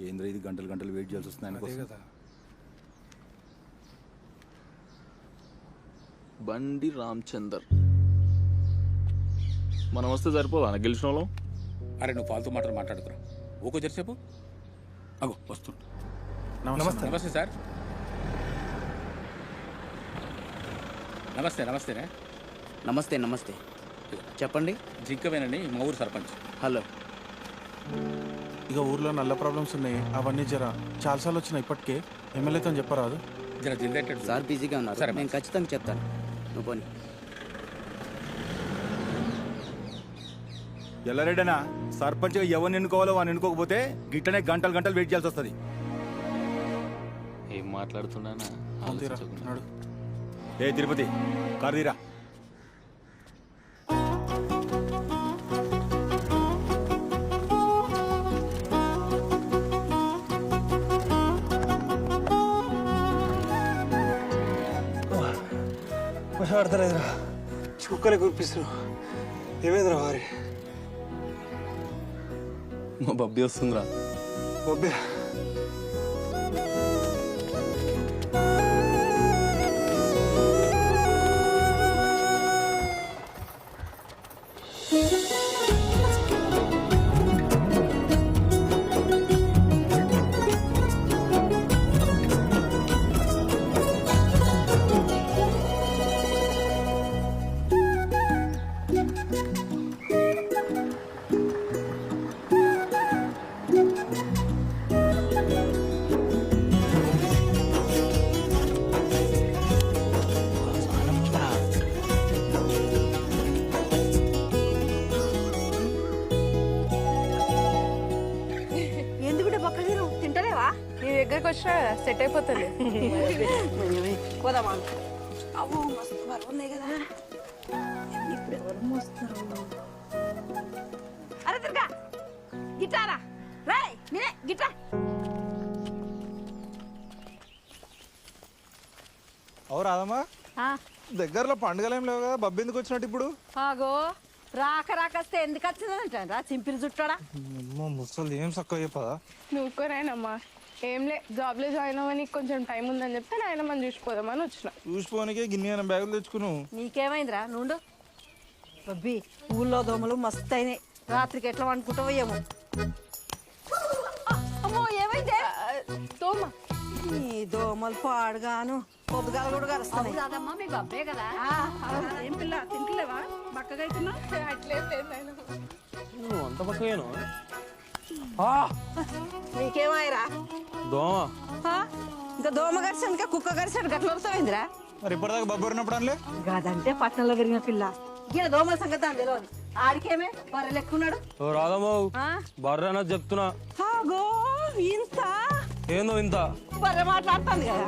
ఏంద్ర ఇది గంటలు గంటలు వెయిట్ చేయాల్సి వస్తుంది అదే ఆయనకోసం. కదా. బండి రామచందర్. మనం వస్తే సరిపోవా గెలిచిన వాళ్ళం అరే నువ్వు ఫాల్తూ మాటలు మాట్లాడుకురా. ఊకో జరిసేపు అగో వస్తుండు నమస్తే. నమస్తే సార్. నమస్తే నమస్తేనే? నమస్తే నమస్తే. చెప్పండి. జింకవేనని మా ఊరు సర్పంచ్. హలో. ఇక ఊర్లో నల్ల ప్రాబ్లమ్స్ ఉన్నాయి. అవన్నీ జర చాలాసార్లు వచ్చినాయి ఇప్పటికే ఎమ్మెల్యేతో చెప్పరాదు. జర సార్ బిజీగా ఉన్నారు. సరే, నేను ఖచ్చితంగా చెప్తాను. నువ్వు పోనీ. ఎల్లారెడ్డనా? సర్పంచ్గా ఎవరిని ఎన్నుకోవాలో వాడిని ఎన్నుకోకపోతే గిట్టనే గంటలు గంటలు వెయిట్ చేయాల్సి వస్తుంది. ఏం మాట్లాడుతున్నానా? ఏ తిరుపతి కారు తీరా చుక్కలే కురిపిస్తున్నావు ఏమైందిరా వారి? మా బబ్బీ వస్తుందిరా. బొబ్బే? కదా సెట్ అయిపోతుంది. పోదామా? అవ్వు మస్తు బరువు ఉన్నాయి కదా. ఇప్పుడు ఎవరు మోస్తారు అరే తిరగా గిటారా? రాయ్ మీరే గిటా. అవు రాదమ్మా దగ్గరలో పండుగలు ఏం లేవు కదా బబ్బు ఎందుకు వచ్చినట్టు ఇప్పుడు? ఆగో రాక రాకస్తే ఎందుకు వచ్చిందంట రా చింపిరి చుట్టాడా అమ్మో ముసలి ఏం చక్కగా చెప్పదా నువ్వు ఏం లే జాబ్లో జాయిన్ అవ్వని కొంచెం టైం ఉందని చెప్తే నాయన మనం చూసిపోదామని వచ్చిన. చూసిపోనికే గిన్నె అయిన బ్యాగులు తెచ్చుకున్నావు. నీకేమైందిరా? నుండు. బబ్బి ఊళ్ళో దోమలు మస్తు అయినాయి రాత్రికి ఎట్లా అనుకుంటావో ఏమో అమ్మో ఏమైందే? తోమ. ఈ దోమలు పాడుగాను పొద్దుగాల కూడా కాదమ్మా కదా. ఏం పిల్ల తింటలేవా బక్కగా అవుతున్నా అట్లేం లేదు నాయన. నువ్వు అంత పక్కవేను నీకేమాయరా దోమ? ఇంకా దోమ గరిచాను ఇంకా కుక్క గరిచాడు గట్ల వస్తామైందిరా మరి ఇప్పటిదాకా బబ్బు ఉన్నప్పుడు అనలే? గదంటే పట్టణంలో పెరిగిన పిల్ల. దోమల సంగతి అని తెలియదు ఆడికేమే? బర్రె లెక్కున్నాడు చెప్తున్నా. ఆగో ఇంత? ఏందో ఇంత? బర్రె మాట్లాడుతుంది కదా.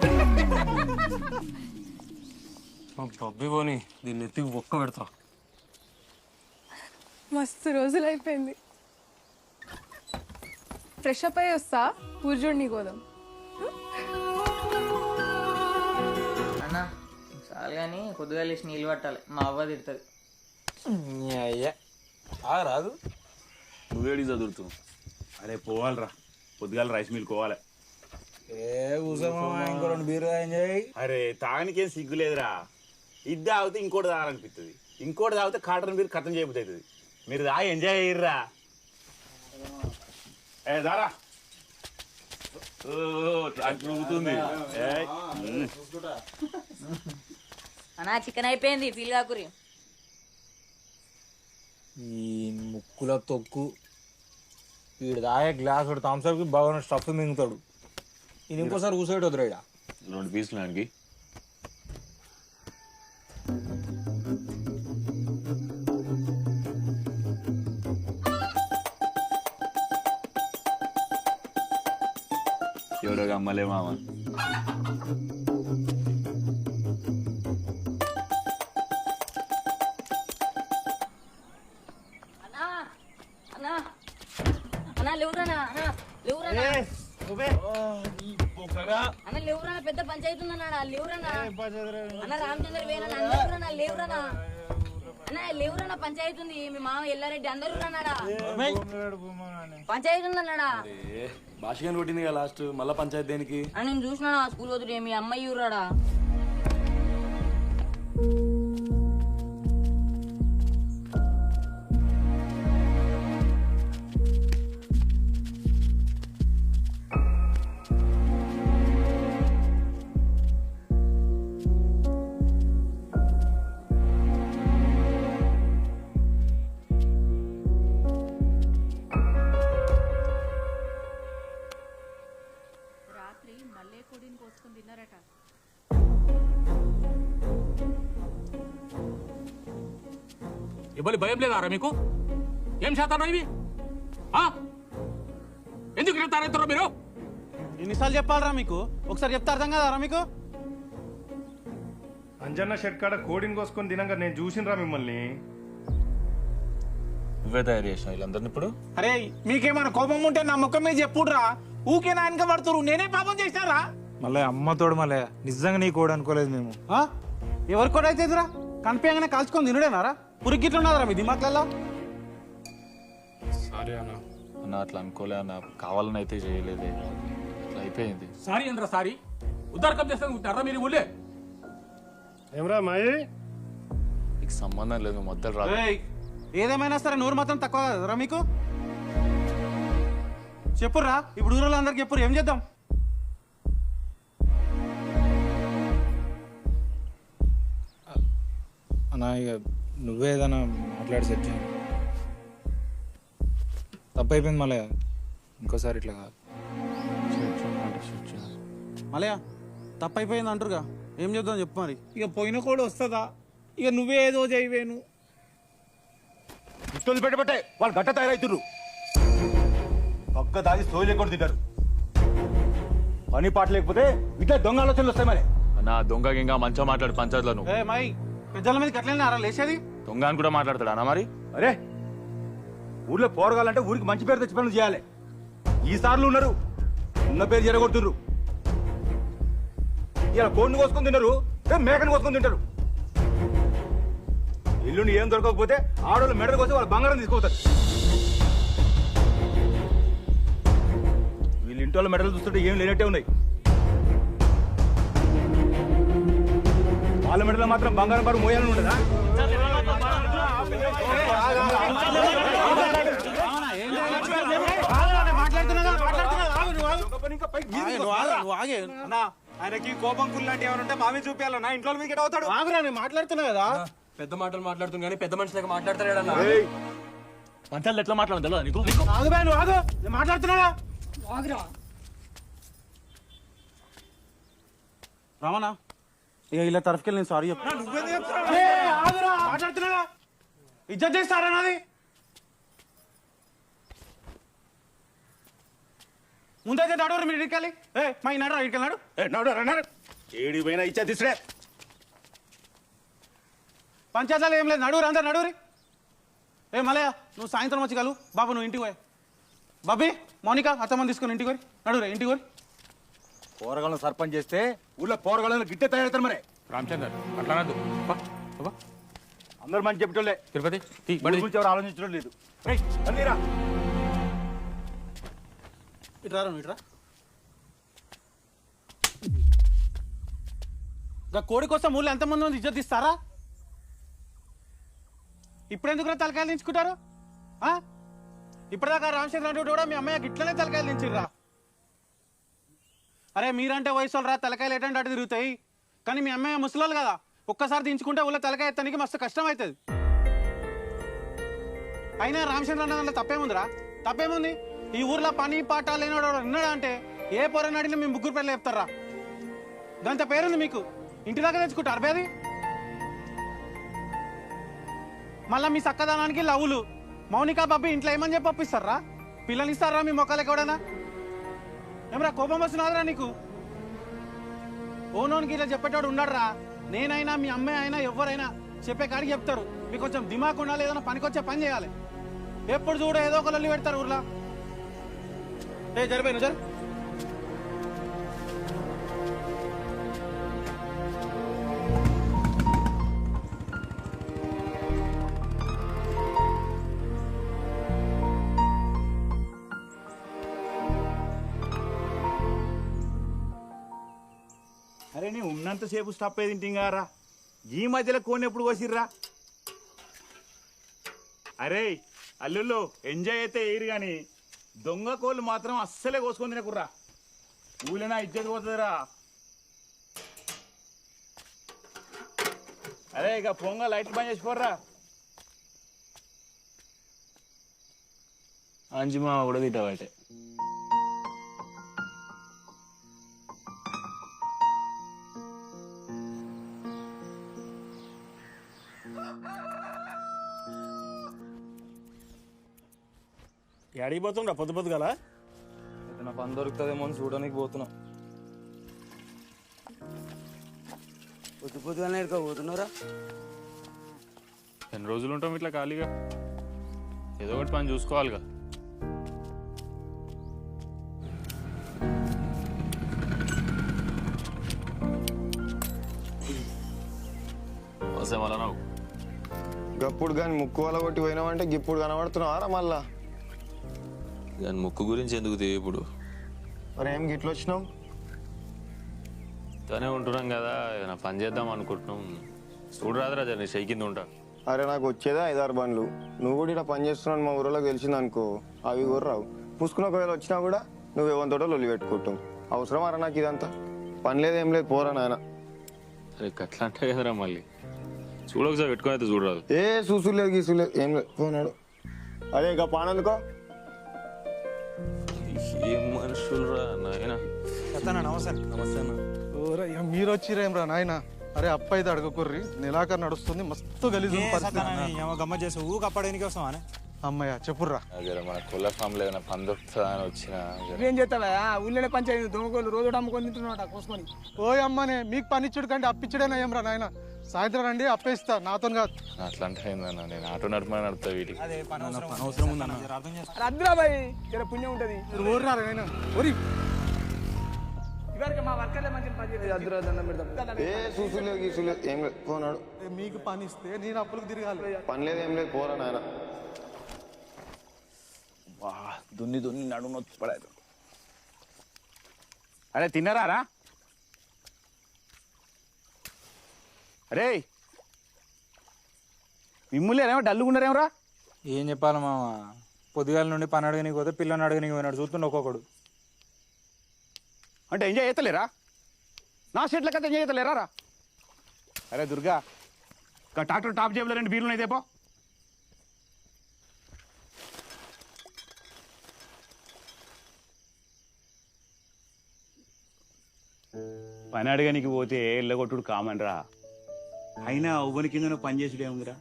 బబ్బి పోని దీన్ని ఎత్తికి ఒక్క పెడతా. మస్తు రోజులు అయిపోయింది ఫ్రెష్ అప్ అయ్యి వస్తా. ఊర్జోడిని కోదాం అన్న చాలు కానీ కొద్దిగా లేచి నీళ్ళు పట్టాలి. మా అవ్వ తిడుతుంది. అయ్యా రాదు నువ్వేడి చదువుతూ అరే పోవాలిరా. పొద్దుగాల రైస్ మిల్ పోవాలి. ఏ ఇంకో రెండు బీరు ఎంజాయ్ అరే తాగనికేం సిగ్గు లేదురా. ఇది తాగితే ఇంకోటి తాగాలనిపిస్తుంది ఇంకోటి తాగితే కాటన్ మీరు కథం చేయబుతుంది మీరు తాగి ఎంజాయ్ అయ్యిర్రా ఏ దారా. అన్నా చికెన్ అయిపోయింది ఫీల్ కాకురి ఈ ముక్కుల తొక్కు. వీడు తాగే గ్లాస్ థమ్స్అప్కి బాగా స్టఫ్ మింగుతాడు. ఇది ఇంకోసారి కూర్చోబెట్టి వద్దురా ఈడ. రెండు పీసులు దానికి ఎవరో అమ్మలే మామ అన్నా అన్నా అన్నా లేవురానా అన్నా లేవురానా అన్న లేవురానా పెద్ద పంచాయతీ ఉందన్నా లేవురానా అన్న రామచంద్ర లేవురానా లేవురానా అన్న లేవురన్న పంచాయతీ ఉంది. మీ మామ ఎల్లారెడ్డి అందరూ ఉన్నాడా పంచాయతీ ఉందన్నాడా భాషగా కొట్టింది కదా లాస్ట్ మళ్ళా పంచాయతీ దేనికి? అని నేను చూసినా స్కూల్ వదిలే మీ అమ్మాయి ఊరాడా ఇవ్వాలి భయం లేదారా మీకు? ఏం చేస్తాను ఇవి? ఆ? ఎందుకు తయారవుతారో మీరు? ఎన్నిసార్లు చెప్పాలరా మీకు? ఒకసారి చెప్తే అర్థం కదారా మీకు? అంజన్న షెడ్ కాడ కోడిని కోసుకొని తినంగా నేను చూసినరా మిమ్మల్ని. నువ్వే తయారు వీళ్ళందరిని ఇప్పుడు? అరే మీకేమైనా కోపం ఉంటే నా ముఖం మీద చెప్పుడురా. ఊకే నా వెనక పడుతురు నేనే పాపం చేసినారా మళ్ళీ అమ్మతోడు మళ్ళీ నిజంగా నీ కోడి అనుకోలేదు మేము. ఆ? ఎవరి కూడా అవుతుందిరా కనిపించగానే కాల్చుకొని తినడేనారా? పురికిట్లున్నదిరా మీ దిమాక్లలో సారీ అన్న. అన్న అట్లా అనుకోలే అన్న. కావాలని అయితే చేయలేదే. అట్లా అయిపోయింది. సారీ ఏంద్రా సారీ? ఉద్దారకం చేస్తాను ఉంటారా మీరు ఊళ్ళే? ఏమరా మాయి? నీకు సంబంధం లేదు నువ్వు మొదలు రాదు ఏయ్, ఏదేమైనా సరే నోరు మాత్రం తక్కువ కదరా మీకు. చెప్పుర్రా ఇప్పుడు ఊళ్ళో అందరికి చెప్పురు ఏం చేద్దాం? అన్నా ఇక నువ్వే ఏదైనా మాట్లాడి సెట్ చేయండి తప్పు అయిపోయింది మళ్ళీ ఇంకోసారి ఇట్లా కాదు. మలయా తప్పు అయిపోయింది అంటారుగా. ఏం చేద్దాం చెప్పు మరి. ఇక పోయిన కూడా వస్తుందా? ఇక నువ్వే ఏదో చేయవేను. ఇష్టం పెట్టబట్టే వాళ్ళు గట్ట తయారవుతుర్రు ఒక్క దాగి సోయి లేకుండా తింటారు. పని పాట లేకపోతే ఇట్లా దొంగ ఆలోచనలు వస్తాయి మరి. అన్న దొంగ గింగ మంచిగా మాట్లాడు పంచాయతీలో నువ్వు పెద్దల మీద గట్లనే లేచేది దొంగ అని కూడా మాట్లాడతాడు అన్న మరి? అరే ఊర్లో పోరగాలంటే ఊరికి మంచి పేరు తెచ్చి పనులు చేయాలి. ఈ సార్లు ఉన్నారు ఉన్న పేరు జరగొడుతుర్రు ఇలా కోడిని కోసుకొని తిన్నారు రేపు మేకని కోసుకొని తింటారు. ఇల్లుని ఏం దొరకకపోతే ఆడవాళ్ళు మెడలు కోసి వాళ్ళ బంగారం తీసుకోతారు వీళ్ళ ఇంటి వాళ్ళ మెడలు చూస్తుంటే ఏం లేనట్టే ఉన్నాయి. వాళ్ళ మెడలో మాత్రం బంగారం బారు మోయాలని ఉండదా? ఆయనకి కోపం కుల్లాంటి ఏమైనా మామే చూపించాలి నా ఇంట్లో మీకు అవుతాడు ఆగురా నేను మాట్లాడుతున్నా కదా పెద్ద మాటలు మాట్లాడుతుంది కానీ పెద్ద మనిషి దగ్గర మాట్లాడతాడు మంచాలు ఎట్లా మాట్లాడదు తెలియదు నీకు ఆగు బా నువ్వు ఆగు నేను ఆగురా రామనా ఇక ఇలా తరఫుకెళ్ళి నేను సారీ చెప్తాను మాట్లాడుతున్నా ఇజ్జత్ చేస్తారా నాది? ముందైతే నడవరు మీరు ఇడికెళ్ళి ఏ మా ఈ నడరా ఇడికెళ్ళాడు ఏ, నడు, రా, నడు. ఏడికి పోయినా ఇచ్చా తీసుడే పంచాయతీలో ఏం లేదు నడువురు అందరు నడువురి. ఏ మలయ నువ్వు సాయంత్రం వచ్చి కలు. బాబు నువ్వు ఇంటికి పోయి. బాబీ మౌనిక అత్తమ్మని తీసుకొని ఇంటికి పోయి. నడువురే ఇంటికి పోయి. పోరగాళ్ళని సర్పంచ్ చేస్తే ఊళ్ళో పోరగాళ్ళని గిట్టే తయారవుతారు మరి. రామచంద్ర అట్లా. అందరు మంచి చెప్పటోళ్ళే. తిరుపతి తీ, ఊరి బండి తీ. గురించి ఎవరు ఆలోచించడం లేదు. ఇట్రా కోడి కోసం ఊళ్ళో ఎంతమంది ఉంది ఇజ్జత్ ఇస్తారా ఇప్పుడు ఎందుకు తలకాయలు దించుకుంటారు? ఆ? ఇప్పటిదాకా రామచంద్ర అంటే కూడా మీ అమ్మాయి ఇట్లనే తలకాయలు దించిర్రా. అరే మీరంటే వయసు వాళ్ళు రా తలకాయలు ఎటంటే అటు తిరుగుతాయి. కానీ మీ అమ్మాయి ముసలాలు కదా. ఒక్కసారి దించుకుంటే ఊళ్ళో తలకాయ ఎత్తానికి మస్తు కష్టం అవుతుంది. అయినా రామచంద్ర అన్న దాంట్లో తప్పేముందిరా? తప్పేముంది? ఈ ఊర్లో పని పాట లేనివాడు ఎవడో ఉన్నాడా అంటే ఏ పొరని అడిగినా మేము ముగ్గురు పిల్లలు చెప్తారా? దాంతో పేరుంది మీకు. ఇంటి దాకా తెచ్చుకుంటారు బేది మళ్ళా మీ చక్కదనానికి లవ్వులు. మౌనికా బాబు ఇంట్లో ఏమని చెప్పి ఒప్పిస్తారా? పిల్లలు ఇస్తారా మీ మొక్కలకి ఎక్కడైనా ఏమరా కోపం వస్తున్నాదిరా నీకు? ఓనోనికి ఇలా చెప్పేటోడు ఉండడురా నేనైనా మీ అమ్మాయి అయినా ఎవరైనా చెప్పే కాడికి చెప్తారు. మీకు కొంచెం దిమాకు ఉండాలి ఏదైనా పనికొచ్చే పని చేయాలి. ఎప్పుడు చూడ ఏదో ఒక లొల్లి పెడతారు ఊర్లో. ఏ జరిపోయిన జరు. ఉన్నంతసేపు స్టప్ ఏది తింటారా ఈ మధ్యలో కోన్ ఎప్పుడు కోసిర్రా? అరే అల్లుళ్ళు ఎంజాయ్ అయితే ఎయిరు కానీ దొంగ కోళ్ళు మాత్రం అస్సలే కోసుకొని తినకుర్రా. ఊళ్ళో ఇజ్జత్ పోతుందిరా. అరే ఇక పొంగ లైట్లు బంద్ చేసిపోర్రా అంజుమా కూడా తింటావటే ఎడికి పోతుండ్రా? పొద్దు పొద్దు గల ఏదైనా పని దొరుకుతుందేమో అని చూడడానికి పోతున్నా. పొద్దు పొద్దుగానే ఎక్కడికో పోతున్నారా ఎన్ని రోజులు ఉంటాం ఇట్లా ఖాళీగా? ఏదో ఒకటి పని చూసుకోవాలిగా. గప్పుడు కానీ ముక్కు వల కొట్టి పోయినామంటే గిప్పుడు కనబడుతున్నావారా మళ్ళా? దాని ముక్కు గురించి ఎందుకు తె ఇప్పుడు? మరి ఏం గిట్లు వచ్చినావు? తనే ఉంటున్నాం కదా ఏదైనా పని చేద్దాం అనుకుంటున్నాం. చూడరాదురా జర షై కింద ఉంటా. అరే నాకు వచ్చేదే ఐదారు బండ్లు? నువ్వు కూడా ఇక్కడ పని చేస్తున్నావు మా ఊరిలో తెలిసింది అనుకో. అవి కూడా రావు. పుసుకుని ఒకవేళ వచ్చినా కూడా నువ్వు ఎవరితోటో లొల్లి పెట్టుకుంటావు. అవసరం అరా నాకు ఇదంతా? పని లేదు ఏం లేదు పోరా నాయన. అరే అట్లా అంటే కదరా మళ్ళీ. చూడొకసారి పెట్టుకొని అయితే చూడరాదు. ఏ చూసు లేదు గీసు లేదు ఏం లేదు పోనాడు. అదే ఇక పానందుకో. ఏం మనుషులు రా నాయన నమస్తే. నమస్తే అన్న. ఓరే ఇక మీరు వచ్చిరేమ్రా నాయన. అరే అప్ప అయితే అడగకుర్రి నెలాఖరు నడుస్తుంది మస్తు గలీజు పరిస్థితి. గమ్మ చేసి. ఊకి అప్పడానికి వస్తాం అని? అమ్మయ్య చెప్పుర్రా. జర మన కొల్ల ఫామ్లో ఏదైనా పని దొరుకుతుందా అని వచ్చిన. ఏం చేస్తావా? ఊళ్ళోనే పంచాయతీ దొంగకోళ్ళు రోజు అమ్ముకొని తింటున్నాడు కోసుకొని. ఓయ్ అమ్మనే మీకు పనిచ్చుడు కంటే అప్పిచ్చుడేనా ఏమ్రా నాయన. సాయంత్రం రండి అప్పేస్తా. నాతో కాదు. అట్లా అంటే ఏందన్న నేను ఆటో నడపమని నడుపుతా వీటికి అవసరం ఉందన్న. అద్దురా బాయ్ జర పుణ్యం ఉంటది. ఏం లేదు పోనాడు. మీకు పని ఇస్తే నేను అప్పులకు తిరగాలి. పని లేదు ఏం లేదు పోరా నాయన. దున్ని దున్ని నడు నొచ్చి పడేది. అరే తిన్నారా అరే మిమ్ములేరేమో డల్లుగున్నారేమరా ఏం చెప్పాలి మామ పొద్దుగాల నుండి పని అడగనికి పోతే పిల్లని అడగనికి పోయినాడు చూస్తుండే ఒక్కొక్కడు. అంటే ఎంజాయ్ చేస్తలేరా? నా సెట్ల కథ ఎంజాయ్ చేస్తలేరా? రా. అరే దుర్గా ఇంకా ట్రాక్టర్ టాప్ జేబులో రెండు బీర్లు అయితే పో పని అడగనికి పోతే ఎల్లగొట్టుడు కామన్ రా అయినా ఉవ్వని కింద పని చేసుడు ఏముందిరా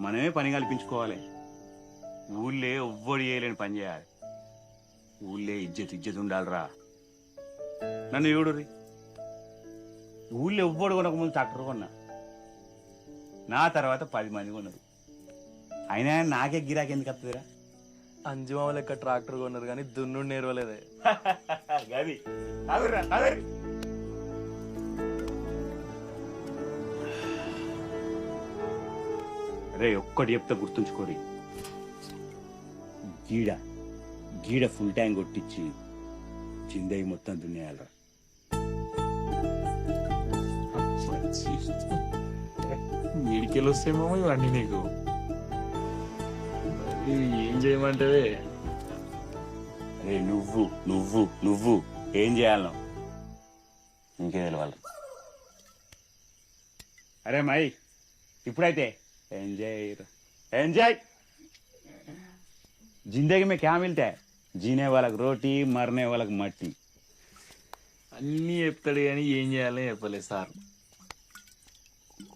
మనమే పని కల్పించుకోవాలి. ఊళ్ళే ఎవ్వడు చేయలేని పని చేయాలి. ఊళ్ళే ఇజ్జత్ ఇజ్జత్ ఉండాలిరా. నన్ను చూడుర్రి ఊళ్ళో ఎవ్వడు కొనక ముందు ట్రాక్టర్ కొన్నా. నా తర్వాత పది మంది కొన్నారు. అయినా నాకే గిరాకీ ఎందుకు వస్తుందిరా అంజుమామ లెక్క ట్రాక్టర్ కొన్నారు కానీ దున్నుడు నేర్వలేదే. గది. రే ఒక్కటి చెప్తే గుర్తుంచుకోరి. గీడ గీడ ఫుల్ ట్యాంక్ కొట్టించి చిందయి మొత్తం దున్నేయాలరా. వీడికెళ్ళి వస్తేమో ఇవన్నీ నీకు. ఏం చేయమంటావే? అరే నువ్వు నువ్వు నువ్వు ఏం చేయాలను ఇంకే తెలవాలి? అరే మై ఇప్పుడైతే ఎంజాయ్ ఎంజాయ్ जिंदगी में क्या मिलता है जीने वाला रोटी मरने वाला मट्टी అన్నీ చెప్తాడు కానీ ఏం చేయాలో చెప్పలేదు సార్